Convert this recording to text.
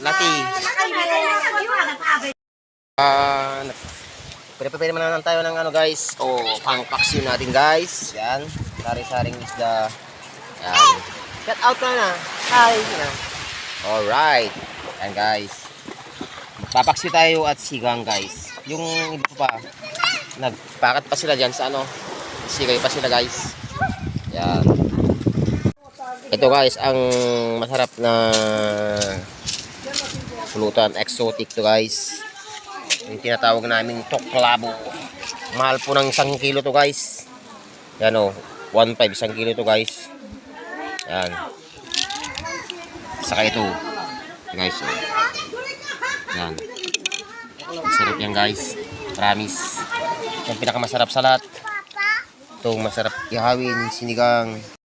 Lati. Ah, uh, Prepare naman naman tayo ng ano guys. O, oh, pang paksiw natin guys. Yan. Sari-saring isda. Yan. Shout out na na. Hi. Yan. Alright. Yan guys. Papaksiw tayo at sigang guys. Yung iba pa, nagpakat pa sila dyan sa ano. Sigay pa sila guys. Yan. Ito guys, ang masarap na pulutan. Exotic to guys. Yung tinatawag namin toklabo. Mahal po ng isang kilo to guys. Yan o. 1.5 isang kilo to guys. Yan. Saka ito. Guys. Oh. Yan. Masarap yan guys. Promise. Yung pinakamasarap sa lahat. Itong masarap ihawin, sinigang.